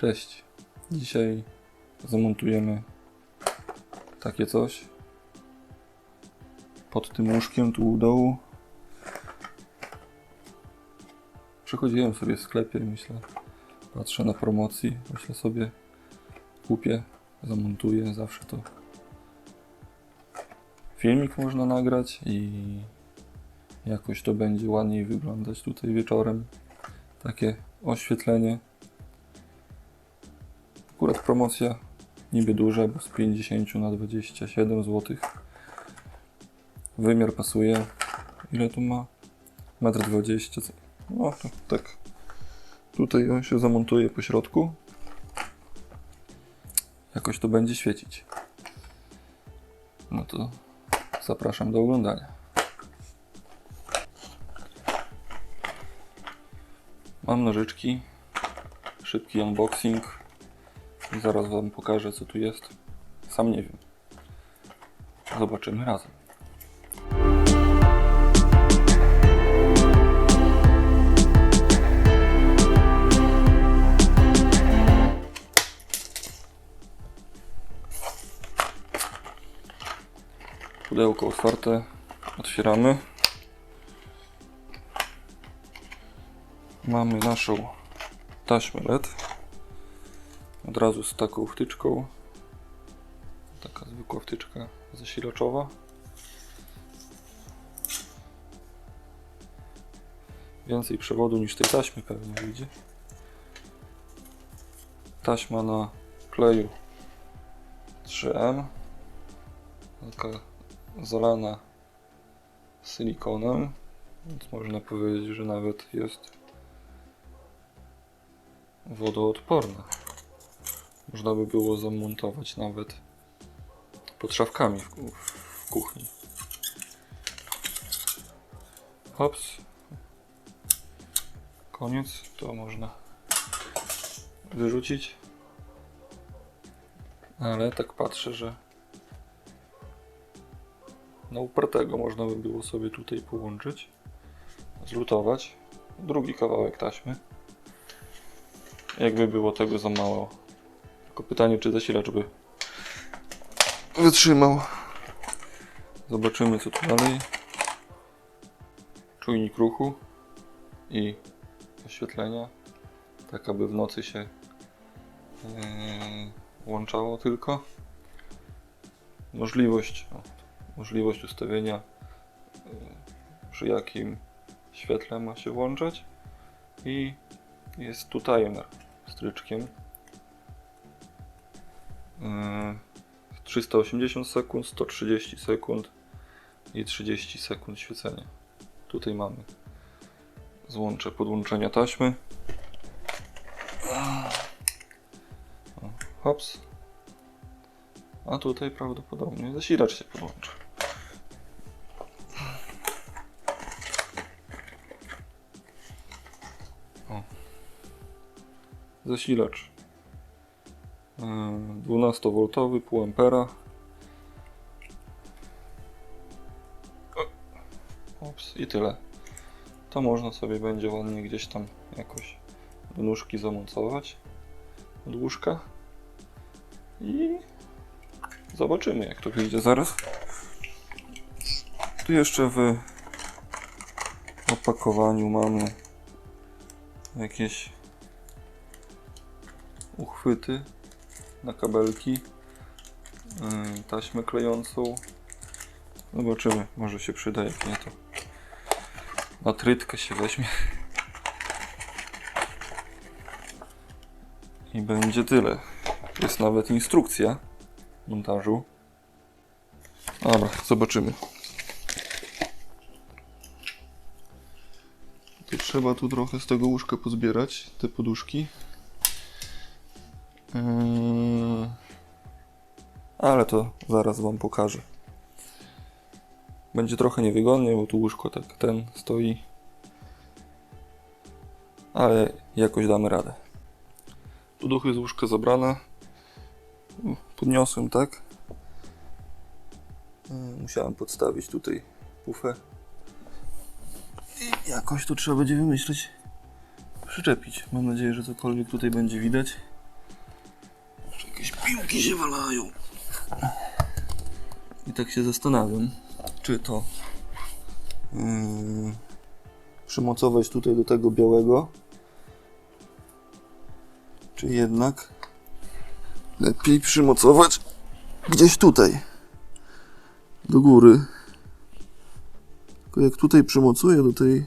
Cześć. Dzisiaj zamontujemy takie coś pod tym łóżkiem tu u dołu. Przechodziłem sobie w sklepie, myślę, patrzę na promocji, myślę sobie kupię, zamontuję, zawsze to filmik można nagrać i jakoś to będzie ładniej wyglądać tutaj wieczorem. Takie oświetlenie. Akurat promocja niby duża, bo z 50 na 27 zł. Wymiar pasuje. Ile tu ma? 1,20 m. No to tak. Tutaj on się zamontuje po środku. Jakoś to będzie świecić. No to zapraszam do oglądania. Mam nożyczki. Szybki unboxing. Zaraz Wam pokażę, co tu jest. Sam nie wiem. Zobaczymy razem. Pudełko otwarte. Otwieramy. Mamy naszą taśmę LED. Od razu z taką wtyczką. Taka zwykła wtyczka zasilaczowa. Więcej przewodu niż tej taśmy pewnie wyjdzie. Taśma na kleju 3M. Taka zalana silikonem. Więc można powiedzieć, że nawet jest wodoodporna. Można by było zamontować nawet pod szafkami w, w kuchni. Hops. Koniec. To można wyrzucić. Ale tak patrzę, że na upartego można by było sobie tutaj połączyć, zlutować. Drugi kawałek taśmy. Jakby było tego za mało. Tylko pytanie, czy zasilacz by wytrzymał. Zobaczymy, co tu dalej. Czujnik ruchu i oświetlenia. Tak, aby w nocy się yy, łączało tylko. Możliwość, o, możliwość ustawienia, yy, przy jakim świetle ma się włączać. I jest tu timer stryczkiem. Yy, 380 sekund, 130 sekund i 30 sekund świecenia. Tutaj mamy złącze podłączenia taśmy. Hops. A tutaj prawdopodobnie zasilacz się podłączy. O. Zasilacz 12V, pół ampera. Ups, i tyle. To można sobie będzie ładnie gdzieś tam jakoś do nóżki zamocować od łóżka. I zobaczymy jak to wyjdzie zaraz. Tu jeszcze w opakowaniu mamy jakieś uchwyty na kabelki, yy, taśmę klejącą. Zobaczymy, może się przyda, jak nie to na trytkę się weźmie. I będzie tyle. Jest nawet instrukcja montażu. Dobra, zobaczymy. To trzeba tu trochę z tego łóżka pozbierać, te poduszki. Yy, Ale to zaraz Wam pokażę. Będzie trochę niewygodnie, bo tu łóżko tak ten stoi. Ale jakoś damy radę. Tu duchy z łóżka zabrane. Podniosłem tak. Yy, Musiałem podstawić tutaj pufę. I jakoś tu trzeba będzie wymyślić. Przyczepić. Mam nadzieję, że cokolwiek tutaj będzie widać. Jakieś piłki się walają. I tak się zastanawiam, czy to yy, przymocować tutaj do tego białego, czy jednak lepiej przymocować gdzieś tutaj, do góry. Tylko jak tutaj przymocuję do tej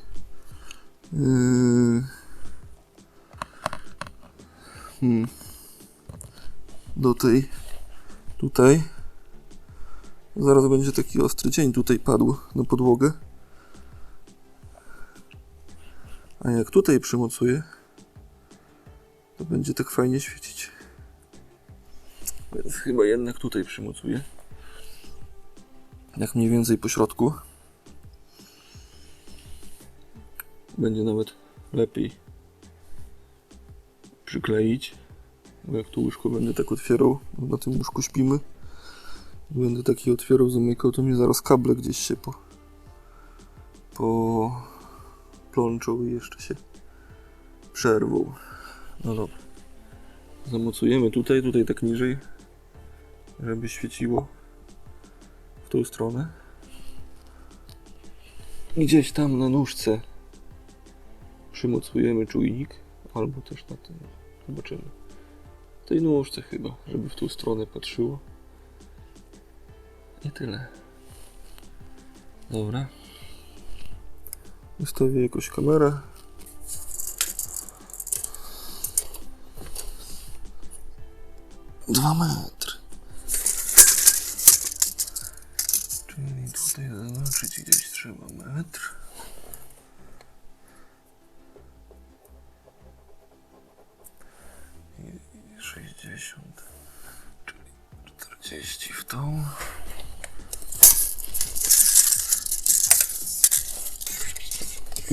yy, hmm, do tej tutaj. Zaraz będzie taki ostry cień tutaj padł na podłogę. A jak tutaj przymocuję to będzie tak fajnie świecić. Więc chyba jednak tutaj przymocuję. Jak mniej więcej po środku. Będzie nawet lepiej przykleić jak to łóżko będę tak otwierał, na tym łóżku śpimy, będę taki otwierał, zamykał, to mi zaraz kable gdzieś się po, po plączą i jeszcze się przerwą. No dobra. Zamocujemy tutaj, tutaj tak niżej, żeby świeciło w tą stronę. Gdzieś tam na nóżce przymocujemy czujnik, albo też na tym. Zobaczymy tej nóżce chyba, żeby w tą stronę patrzyło. I tyle. Dobra. Ustawię jakąś kamerę. Dwa metry. Czyli tutaj zaznaczyć gdzieś trzeba metr.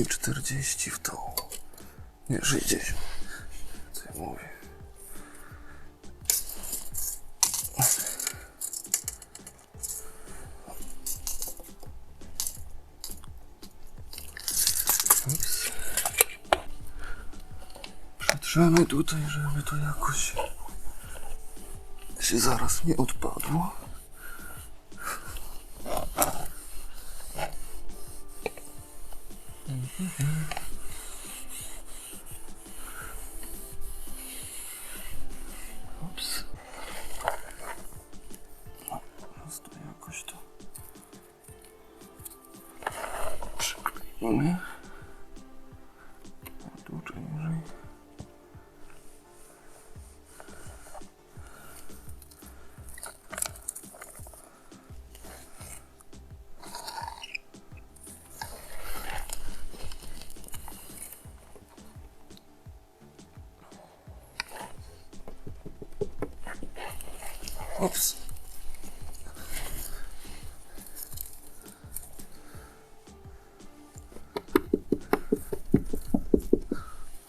I 40 w tą. Nie, 60. Co ja mówię? Ups. Przetrzemy tutaj, żeby to jakoś się zaraz nie odpadło. Ups. Ops.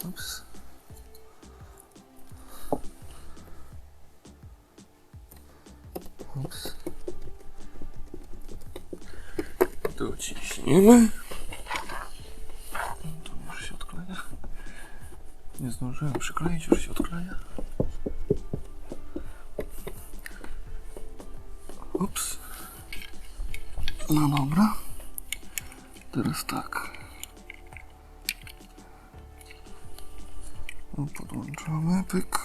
Ops. Ops. Dociśniemy. Tu już się odkleja. Nie zdążyłem przykleić, już się odkleja. Ups. No dobra. Teraz tak. Tu podłączamy pyk.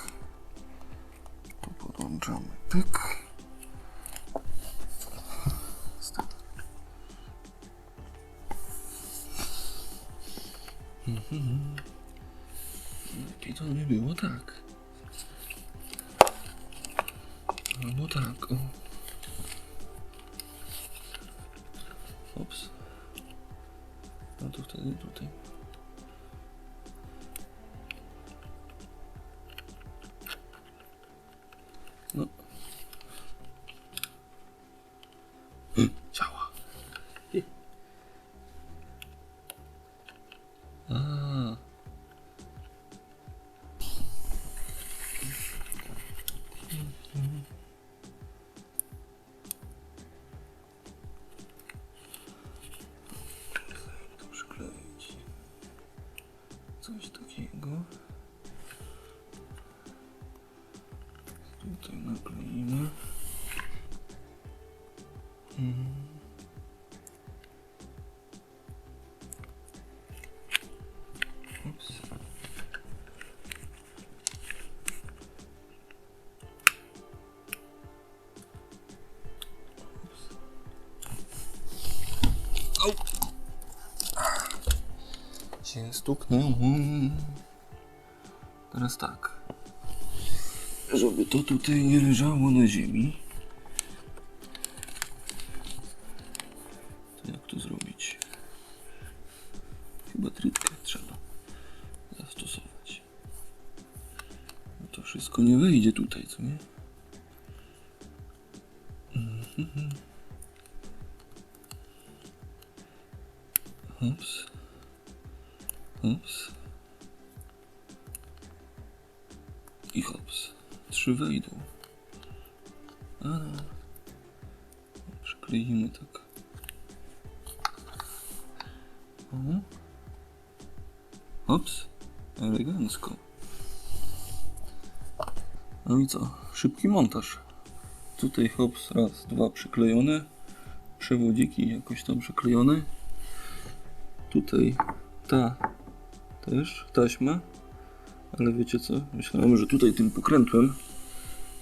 Tu podłączamy pyk. Stop. Mhm. Lepiej to nie było tak. Albo tak, o. to wtedy Coś takiego. Tu Tutaj nakleimy. Mhm. Się stuknęło. Teraz tak. Żeby to tutaj nie leżało na ziemi. To jak to zrobić? Chyba trytkę trzeba zastosować. No to wszystko nie wejdzie tutaj, co nie? Mhm. Ups. I hops. Trzy wejdą. A no. Przykleimy tak. O. Hops. Elegancko. No i co? Szybki montaż. Tutaj hops, raz, dwa przyklejone. Przewodziki jakoś tam przyklejone. Tutaj ta też taśma. Ale wiecie co? Myślałem, że tutaj tym pokrętłem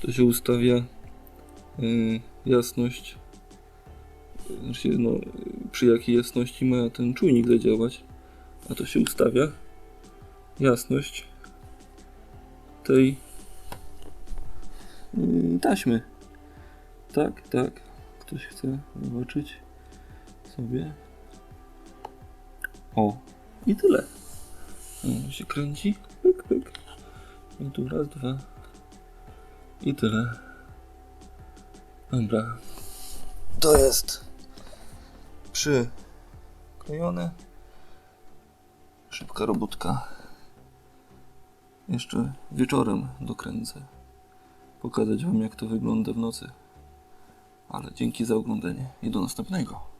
to się ustawia yy, jasność. Znaczy, no, przy jakiej jasności ma ten czujnik zadziałać. A to się ustawia jasność tej yy, taśmy. Tak, tak. Ktoś chce zobaczyć sobie. O, i tyle. On się kręci. Pyk, pyk. I tu raz, dwa. I tyle. Dobra. To jest przyklejone. Szybka robótka. Jeszcze wieczorem dokręcę. Pokazać wam jak to wygląda w nocy. Ale dzięki za oglądanie i do następnego.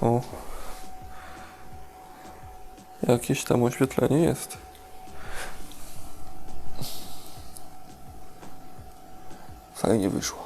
O. Jakieś tam oświetlenie jest. Fajnie wyszło.